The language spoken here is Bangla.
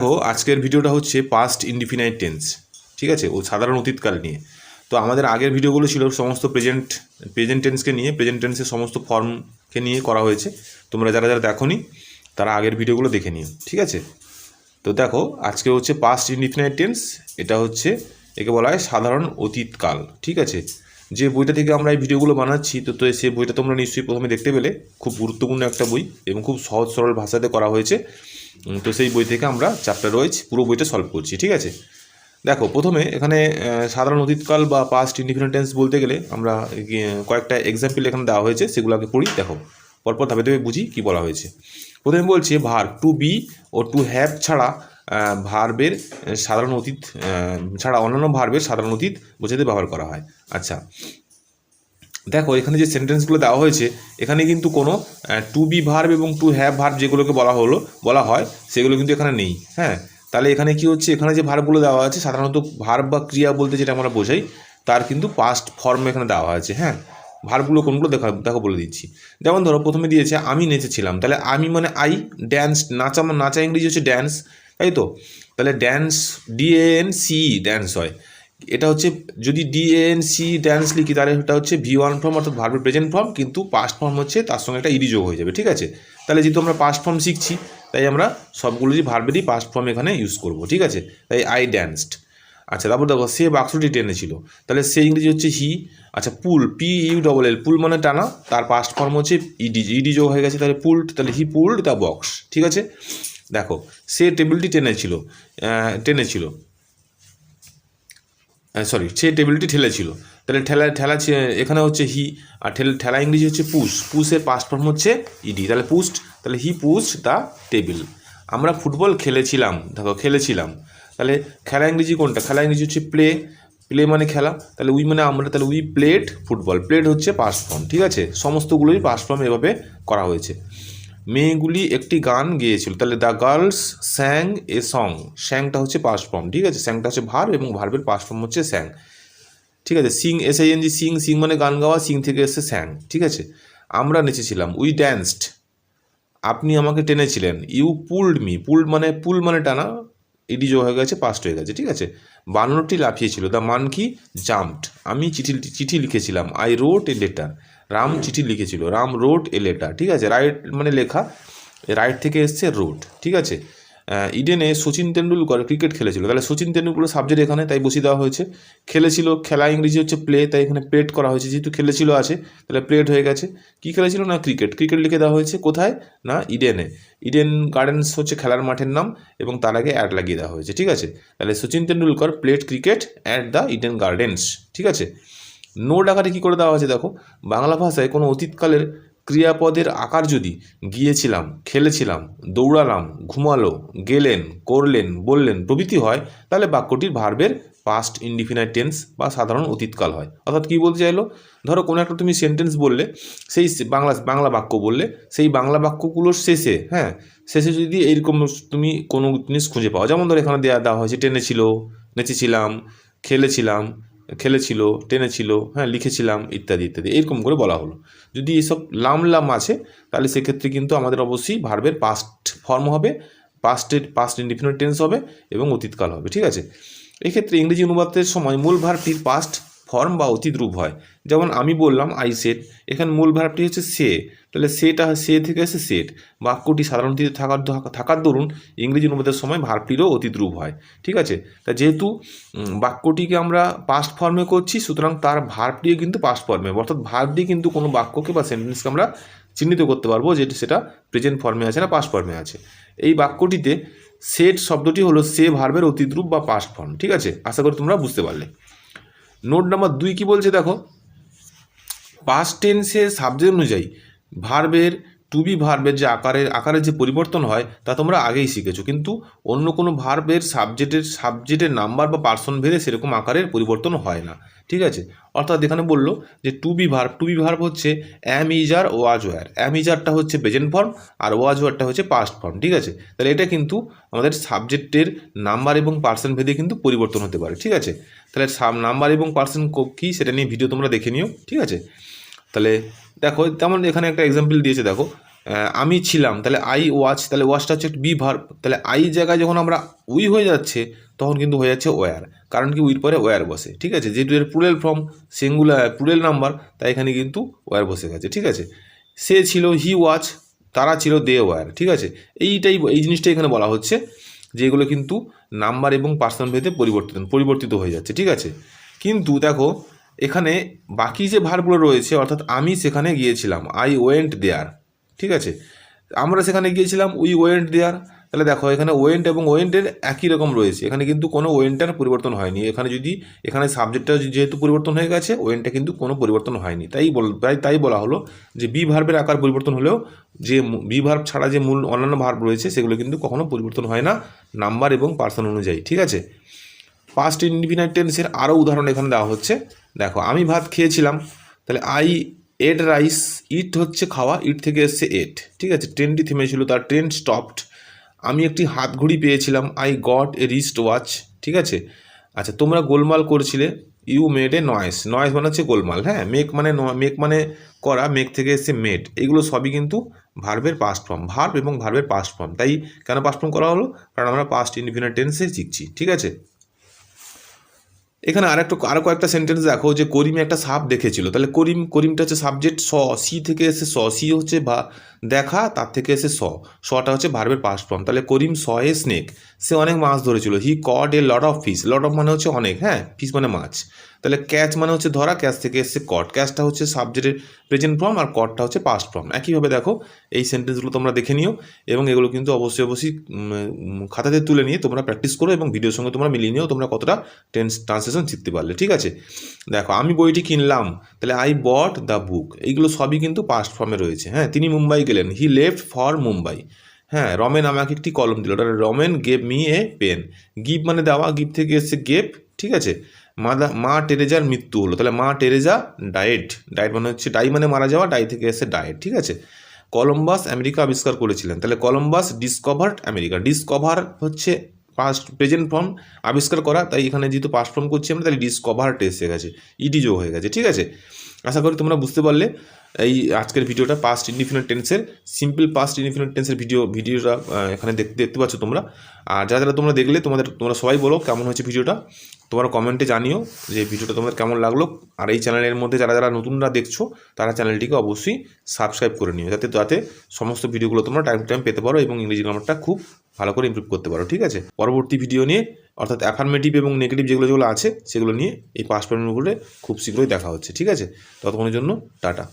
দেখো আজকের ভিডিওটা হচ্ছে পাস্ট ইনডিফিনাইট টেন্স ঠিক আছে? ও সাধারণ অতীতকাল নিয়ে। তো আমাদের আগের ভিডিওগুলো ছিল সমস্ত প্রেজেন্ট প্রেজেন্ট টেন্সকে নিয়ে প্রেজেন্ট টেন্সের সমস্ত ফর্মকে নিয়ে করা হয়েছে। তোমরা যারা যারা দেখোনি, তারা আগের ভিডিওগুলো দেখে নিও, ঠিক আছে? তো দেখো, আজকে হচ্ছে পাস্ট ইনডিফিনাইট টেন্স এটা হচ্ছে একে বলা হয় সাধারণ অতীতকাল, ঠিক আছে? যে বইটা থেকে আমরা এই ভিডিওগুলো বানাচ্ছি, তো তো সেই বইটা তোমরা নিশ্চয়ই প্রথমে দেখতে পেলে। খুব গুরুত্বপূর্ণ একটা বই এবং খুব সহজ সরল ভাষাতে করা হয়েছে। তো সেই বই থেকে আমরা চ্যাপ্টার ওয়াইজ পুরো বইটা সলভ করছি, ঠিক আছে? দেখো, প্রথমে এখানে সাধারণ অতীতকাল বা পাস্ট ইন্ডিপেন্ডেন্স বলতে গেলে আমরা কয়েকটা এক্সাম্পল এখানে দেওয়া হয়েছে সেগুলো আগে পড়ি, দেখো। পরপর ধাপে ধাপে বুঝি কী বলা হয়েছে। প্রথমে বলছে ভার টু বি ও টু হ্যাভ ছাড়া ভার্বের সাধারণ অতীত ছাড়া অন্যান্য ভার্বের সাধারণ অতীত বোঝাতে ব্যবহার করা হয়। আচ্ছা দেখো, এখানে যে সেন্টেন্সগুলো দেওয়া হয়েছে, এখানে কিন্তু কোনো টু বি ভার্ব এবং টু হ্যাভ ভার্ব যেগুলোকে বলা হলো, বলা হয়, সেগুলো কিন্তু এখানে নেই হ্যাঁ? তাহলে এখানে কি হচ্ছে, এখানে যে ভার্বগুলো দেওয়া আছে, সাধারণত ভার্ব বা ক্রিয়া বলতে যেটা আমরা বোঝাই, তার কিন্তু পাস্ট ফর্ম এখানে দেওয়া আছে হ্যাঁ? ভার্বগুলো কোনগুলো দেখা, দেখো বলে দিচ্ছি। যেমন ধরো, প্রথমে দিয়েছে, আমি নেচেছিলাম, তাহলে আমি মানে আই ড্যান্স নাচা নাচা ইংরেজি হচ্ছে ড্যান্স তাই তো? তাহলে ড্যান্স ডিএন সি ড্যান্স হয়। এটা হচ্ছে যদি ডিএনসি ড্যান্স লিখি, তাহলে এটা হচ্ছে ভি ওয়ান ফর্ম অর্থাৎ ভার্বের প্রেজেন্ট ফর্ম কিন্তু পাস্ট ফর্ম হচ্ছে তার সঙ্গে একটা ইডি যোগ হয়ে যাবে, ঠিক আছে? তাহলে যেহেতু আমরা পাস্ট ফর্ম শিখছি, তাই আমরা সবগুলোই ভার্বেরই পাস্ট ফর্ম এখানে ইউজ করব, ঠিক আছে? তাই আই ড্যান্সড আচ্ছা তারপর দেখো, সে বাক্সটি টেনেছিল তাহলে সে ইংরেজি হচ্ছে হি আচ্ছা pull P U double L pull মানে টানা, তার পাস্ট ফর্ম হচ্ছে ইডি ইডি যোগ হয়ে গেছে, তাহলে পুল্ড তাহলে হি পুল্ড দ্য বক্স ঠিক আছে? দেখো, সে টেবিলটি টেনেছিল টেনেছিল সরি সে টেবিলটি ঠেলেছিল তাহলে ঠেলা ঠেলা এখানে হচ্ছে হি আর ঠেল, ঠেলা ইংরেজি হচ্ছে পুশ পুশের পাস্ট ফর্ম হচ্ছে ইডি তাহলে পুস্ট তাহলে হি পুস্ট দ্য টেবিল আমরা ফুটবল খেলেছিলাম, দেখো খেলেছিলাম। তাহলে খেলা ইংরেজি কোনটা? খেলা ইংরেজি হচ্ছে প্লে প্লে মানে খেলা। তাহলে উই মানে আমরা, তাহলে উই প্লেড ফুটবল প্লেড হচ্ছে পাস্ট ফর্ম ঠিক আছে? সমস্তগুলোই পাস্ট ফর্ম এভাবে করা হয়েছে। মেয়েগুলি একটি গান গেয়েছিল। তাহলে the girls sang a song স্যাংটা হচ্ছে পাস্ট ফর্ম ঠিক আছে? স্যাংটা হচ্ছে ভার্ব এবং ভার্বের পাস্ট ফর্ম হচ্ছে স্যাং ঠিক আছে? Sing S I N G sing sing মানে গান গাওয়া সিং থেকে এসে স্যাং ঠিক আছে? আমরা নেচেছিলাম উই ড্যান্সড আপনি আমাকে টেনেছিলেন ইউ পুলড মি পুলড মানে পুল মানে টানা ইডি যোগ হয়ে গেছে পাস্ট হয়ে গেছে, ঠিক আছে? বানরটি লাফিয়েছিল দ্য মানকি জাম্পড আমি চিঠি চিঠি লিখেছিলাম I wrote a letter Ram চিঠি লিখেছিল, রাম রোড এ লেটার ঠিক আছে? রাইট মানে লেখা রাইট থেকে এসছে রোড ঠিক আছে? ইডেনে সচিন তেন্ডুলকর ক্রিকেট খেলেছিল। তাহলে সচিন তেন্ডুলকরের সাবজেক্ট এখানে, তাই বসিয়ে দেওয়া হয়েছে। খেলেছিল, খেলা ইংরেজি হচ্ছে প্লে তাই এখানে প্লেট করা হয়েছে। যেহেতু খেলেছিল আছে, তাহলে প্লেট হয়ে গেছে। কী খেলেছিল না ক্রিকেট ক্রিকেট লিখে দেওয়া হয়েছে কোথায়? না ইডেনে ইডেন গার্ডেন্স হচ্ছে খেলার মাঠের নাম এবং তার আগে অ্যাড লাগিয়ে দেওয়া হয়েছে, ঠিক আছে? তাহলে Sachin Tendulkar played cricket at the Eden Gardens ঠিক আছে? নোট আকারে কী করে দেওয়া হয়েছে দেখো? বাংলা ভাষায় কোনো অতীতকালের ক্রিয়াপদের আকার যদি গিয়েছিলাম, খেলেছিলাম, দৌড়ালাম, ঘুমালো, গেলেন, করলেন, বললেন প্রভৃতি হয়, তাহলে বাক্যটির ভার্বের পাস্ট ইনডিফিনাইট টেন্স বা সাধারণ অতীতকাল হয়। অর্থাৎ কী বলতে চাইলো? ধরো কোনো একটা তুমি সেন্টেন্স বললে, সেই বাংলা বাংলা বাক্য বললে, সেই বাংলা বাক্যগুলোর শেষে হ্যাঁ শেষে যদি এইরকম তুমি কোনো জিনিস খুঁজে পাও, যেমন ধরো এখানে দেওয়া দেওয়া হয়েছে, টেনেছিল, নেচেছিলাম, খেলেছিলাম খেলেছিল, টেনেছিল হ্যাঁ লিখেছিলাম, ইত্যাদি ইত্যাদি, এরকম করে বলা হলো। যদি এসব লাম লাম আছে, তাহলে সেক্ষেত্রে কিন্তু আমাদের অবশ্যই ভার্বের পাস্ট ফর্ম হবে পাস্টের পাস্ট ইনডিফিনিট টেন্স হবে এবং অতীতকাল হবে, ঠিক আছে? এক্ষেত্রে ইংরেজি অনুবাদের সময় মূল ভার্বটির পাস্ট ফর্ম বা অতীত রূপ হয়। যেমন আমি বললাম আই সেট এখানে মূল ভার্বটি হচ্ছে সে। তাহলে সেটা সে থেকে এসে সেট বাক্যটি সাধারণত থাকার থাকার দরুন ইংরেজি অনুবাদের সময় ভার্বটিরও অতীত রূপ হয়। ঠিক আছে? তা যেহেতু বাক্যটিকে আমরা পাস্ট ফর্মে করছি, সুতরাং তার ভার্বটিও কিন্তু পাস্ট ফর্মে অর্থাৎ ভার্ব দিয়ে কিন্তু কোনো বাক্যকে বা সেন্টেন্সকে আমরা চিহ্নিত করতে পারব যে সেটা প্রেজেন্ট ফর্মে আছে না পাস্ট ফর্মে আছে। এই বাক্যটিতে সেট শব্দটি হলো সে ভার্বের অতীত রূপ বা পাস্ট ফর্ম ঠিক আছে? আশা করি তোমরা বুঝতে পারলে। নোট নাম্বার দুই কি বলছে দেখো? পাস্ট টেন্সের সাবজেক্ট অনুযায়ী ভার্বের টু বি ভার্বের যে আকারের আকারের যে পরিবর্তন হয়, তা তোমরা আগেই শিখেছো। কিন্তু অন্য কোনো ভার্বের সাবজেক্টের সাবজেক্টের নাম্বার বা পার্সন ভেদে সেরকম আকারের পরিবর্তন হয় না। ঠিক আছে? অর্থাৎ এখানে বলল যে to be verb to be verb হচ্ছে অ্যাম ইজার ওয়াজ ওয়ার অ্যাম ইজারটা হচ্ছে প্রেজেন্ট ফর্ম আর ওয়াজ ওয়ারটা হচ্ছে পাস্ট ফর্ম ঠিক আছে? তাহলে এটা কিন্তু আমাদের সাবজেক্টের নাম্বার এবং পার্সন ভেদে কিন্তু পরিবর্তন হতে পারে। ঠিক আছে? তাহলে সাব নাম্বার এবং পার্সন কী সেটা নিয়ে ভিডিও তোমরা দেখে নিও। ঠিক আছে? তাহলে দেখো তেমন এখানে একটা এক্সাম্পল দিয়েছে, দেখো। আমি ছিলাম, তাহলে আই ওয়াচ তাহলে ওয়াচটা হচ্ছে একটা বি ভার্ব তাহলে আই জায়গায় যখন আমরা উই হয়ে যাচ্ছে, তখন কিন্তু হয়ে যাচ্ছে ওয়ার কারণ কি উইর পরে ওয়ার বসে, ঠিক আছে? যেহেতু এর plural form singular plural number তাই এখানে কিন্তু ওয়ার বসে গেছে, ঠিক আছে? সে ছিল হি ওয়াচ তারা ছিল দে ওয়ার ঠিক আছে? এইটাই, এই জিনিসটা এখানে বলা হচ্ছে, যে এগুলো কিন্তু নাম্বার এবং পার্সন ভেদে পরিবর্তিত পরিবর্তিত হয়ে যাচ্ছে, ঠিক আছে? কিন্তু দেখো এখানে বাকি যে ভারগুলো রয়েছে, অর্থাৎ আমি সেখানে গিয়েছিলাম। আই ওয়েন্ট দেয়ার ঠিক আছে? আমরা সেখানে গিয়েছিলাম উই ওয়েন্ট দেয়ার তাহলে দেখো, এখানে ওয়েন্ট এবং ওয়েন্টের একই রকম রয়েছে। এখানে কিন্তু কোনো ওয়েন্টার পরিবর্তন হয়নি। এখানে যদি, এখানে সাবজেক্টটা যেহেতু পরিবর্তন হয়ে গেছে ওয়েন্টটা কিন্তু কোনো পরিবর্তন হয়নি। তাই বল, তাই তাই বলা হলো যে বি ভার্বের আকার পরিবর্তন হলেও যে বি ভার্ব ছাড়া যে মূল অন্যান্য ভার্ব রয়েছে, সেগুলো কিন্তু কখনো পরিবর্তন হয় না নাম্বার এবং পার্সন অনুযায়ী, ঠিক আছে? পাস্ট ইনডিফিনাইট টেন্সের আরও উদাহরণ এখানে দেওয়া হচ্ছে। দেখো, আমি ভাত খেয়েছিলাম, তাহলে আই এড রাইস ইট হচ্ছে খাওয়া ইট থেকে এসছে এট ঠিক আছে? ট্রেনটি থেমেছিল তার ট্রেন স্টপড আমি একটি হাত ঘড়ি পেয়েছিলাম I got a wrist watch ঠিক আছে? আচ্ছা তোমরা গোলমাল করছিলে you made a noise noise মানে হচ্ছে গোলমাল হ্যাঁ? মেক মানে মেক মানে করা মেক থেকে এসছে মেড এগুলো সবই কিন্তু ভার্বের পাস্ট ফর্ম ভার্ব এবং ভার্বের পাস্ট ফর্ম তাই কেন পাস্ট ফর্ম করা হলো? কারণ আমরা পাস্ট ইনডিফিনাইট টেন্সে শিখছি, ঠিক আছে? এখানে আর একটা আরও কয়েকটা সেন্টেন্স দেখো যে করিম একটা সাপ দেখেছিল। তাহলে করিম, করিমটা হচ্ছে সাবজেক্ট স সি থেকে এসে স সি হচ্ছে বা দেখা, তার থেকে এসে স। সটা হচ্ছে ভার্বের পাস ফর্ম তাহলে করিম স এ স্নেক সে অনেক মাছ ধরেছিল। He caught a lot of fish lot of মানে হচ্ছে অনেক হ্যাঁ? ফিস মানে মাছ। তাহলে ক্যাচ মানে হচ্ছে ধরা ক্যাচ থেকে এসছে কট ক্যাচটা হচ্ছে সাবজেক্টের প্রেজেন্ট ফর্ম আর কটটা হচ্ছে পাস্ট ফর্ম একইভাবে দেখো, এই সেন্টেন্সগুলো তোমরা দেখে নিও এবং এগুলো কিন্তু অবশ্যই অবশ্যই খাতাতে তুলে নিয়ে তোমরা প্র্যাকটিস করো এবং ভিডিওর সঙ্গে তোমরা মিলিয়ে নিও, তোমরা কতটা টেন্স ট্রান্সলেশন শিখতে পারলে, ঠিক আছে? দেখো, আমি বইটি কিনলাম, তাহলে আই বট দ্য বুক এইগুলো সবই কিন্তু পাস্ট ফর্মে রয়েছে হ্যাঁ? তিনি মুম্বাই গেলেন। He left for Mumbai. হ্যাঁ রমেন আমাকে একটি কলম দিল। ওটা Ramen gave me a pen give মানে দেওয়া গিভ থেকে এসছে গেভ ঠিক আছে? মা দা- মা টেরেজার মৃত্যু হলো। তাহলে মা টেরেজা ডায়েট ডায়েট মানে হচ্ছে ডাই মানে মারা যাওয়া ডাই থেকে এসে ডায়েট ঠিক আছে? কলম্বাস আমেরিকা আবিষ্কার করেছিলেন। তাহলে কলম্বাস ডিসকভার্ড আমেরিকা ডিসকভার হচ্ছে পাস্ট প্রেজেন্ট ফর্ম আবিষ্কার করা, তাই এখানে যেহেতু পাস্ট ফর্ম করছি আমরা, তাহলে ডিসকভার্ট হয়ে গেছে ইডি যোগ হয়ে গেছে, ঠিক আছে? আশা করি তোমরা বুঝতে পারলে এই আজকের ভিডিওটা পাস্ট ইনডিফিনিট টেন্সের সিম্পল পাস্ট ইনডিফিনিট টেন্সের ভিডিও ভিডিওটা এখানে দেখতে দেখতে পাচ্ছ তোমরা। আর যারা যারা তোমরা দেখলে, তোমাদের, তোমরা সবাই বলো কেমন হয়েছে ভিডিওটা। তোমরা কমেন্টে জানিও যে ভিডিওটা তোমাদের কেমন লাগল। আর এই চ্যানেলের মধ্যে যারা যারা নতুনরা দেখছ, তারা চ্যানেলটিকে অবশ্যই সাবস্ক্রাইব করে নিও। যাতে যাতে সমস্ত ভিডিওগুলো তোমরা টাইম টাইম পেতে পারো এবং ইংরেজি গ্রামারটা খুব ভালো করে ইমপ্রুভ করতে পারো, ঠিক আছে? পরবর্তী ভিডিও নিয়ে, অর্থাৎ অ্যাফার্মেটিভ এবং নেগেটিভ যেগুলো যেগুলো আছে, সেগুলো নিয়ে এই পাঁচ মিনিটগুলো খুব শীঘ্রই দেখা হচ্ছে, ঠিক আছে? ততক্ষণের জন্য টাটা।